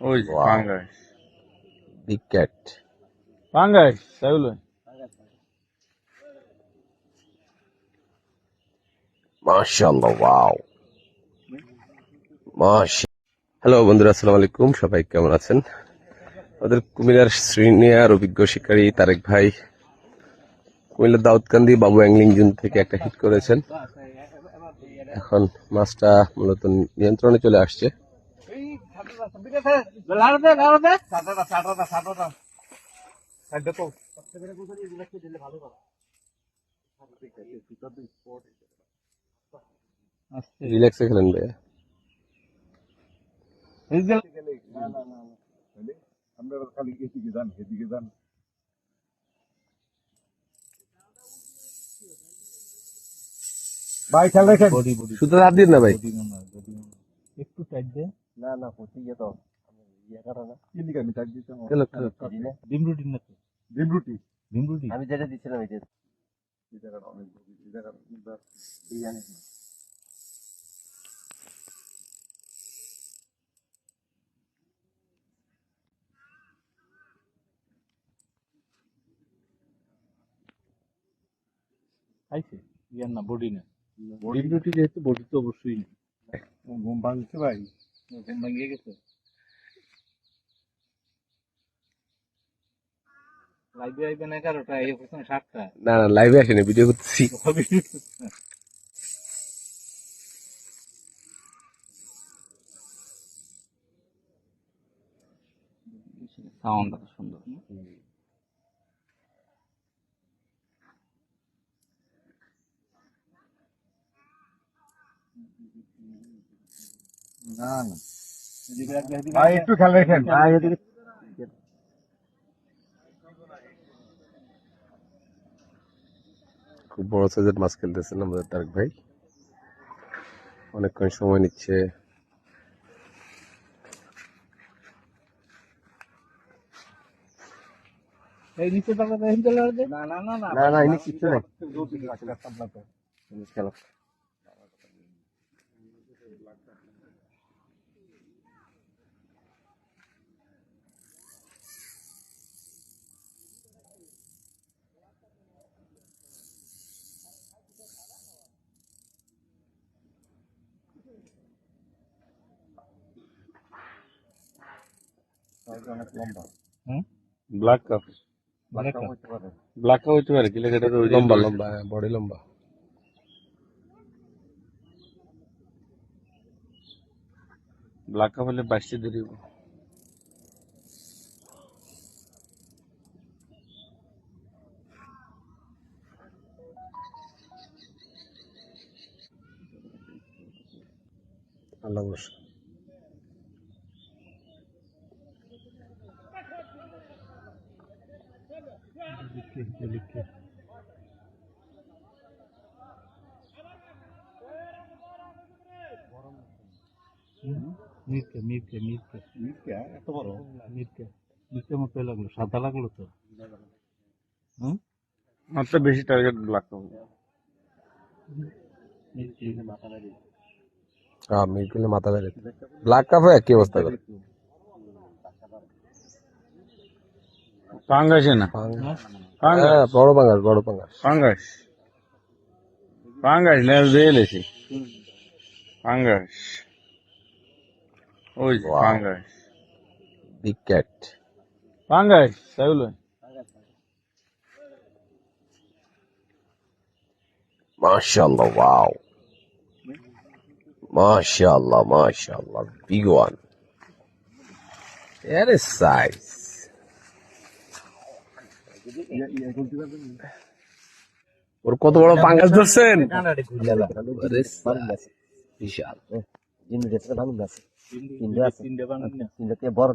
ওই. পাঙ্গাস। Big cat. পাঙ্গাস মাশাআল্লাহ ওয়াও মাশ হ্যালো বন্ধুরা আসসালামু আলাইকুম। সবাই কেমন আছেন? আমাদের কুমিল্লার সিনিয়র অভিজ্ঞ শিকারী তারেক ভাই কুমিল্লার দাউদকান্দি বাবু অ্যাংলিং জুন থেকে একটা হিট করেছেন। এখন মাছটা মূলত নিয়ন্ত্রণে চলে আসছে। রিল্যাক্সে খেলেন ভাইয়া। আপনারা খালি এদিকে যান এদিকে যান ভাই খেয়াল রাখেন শুধু হাত দিন না ভাই। একটু টাইট দে। না না গিয়ে তো ইয়ে করো না আমি দিতাম আমি যেটা এই জায়গাটা অনেক এই জায়গাটা খাইছে ইয়ার না বডি না যেহেতু বডি তো অবশ্যই না ঘুম ভাঙছে ভাই ঘুম ভাঙিয়ে গেছে লাইভে আইবেন এগারোটা এই প্রথম সাতটা। না না লাইভে আসেনি ভিডিও করতেছি। সাউন্ড সুন্দর না না। ভাই একটু খেয়াল রাখেন। খুব বড় সাইজের মাছ খেলতেছেন আমাদের তারেক ভাই। অনেকক্ষণ সময় নিচ্ছে। এই নিচে পাকা দেখেন চলে আসবে? না না না না। না ইনি কিচ্ছু নাই। খেলো ব্ল্যাক কাপ বাচ্চা হইতে পারে। ব্ল্যাক কাপ হইতে পারে কি লেগে লম্বা লম্বা হ্যাঁ বডি লম্বা। ব্ল্যাক কাপ হলে বাইশটি দেরি আল্লাহ ভরসা। মিরকে মিরকে মিরকে মিথ্যা, এত বড়? মিরকে মিরকে মতো লাগল সাদা লাগল তো। হুম? মাত্র বেশি টার্গেট কাপ মিরকে মাথা লাগে হ্যাঁ মিরকুলে মাথা বেড়ে ব্ল্যাক কাপে একই অবস্থা। করে পাঙ্গাসে না হ্যাঁ বড় পাঙ্গাস বড় পাঙ্গাস পাঙ্গাস পাঙ্গাস লেজ দিয়ে এলেছি পাঙ্গাস ওই যে Wow. পাঙ্গাস বিগ ক্যাট পাঙ্গাস তাই বলে মাশাআল্লাহ ওয়াও মাশাআল্লাহ মাশাআল্লাহ বিগ ওয়ানের সাইজ ওর কত বড় পাঙ্গাস ধরছেন বিশাল আছে আছে তিনটে বড়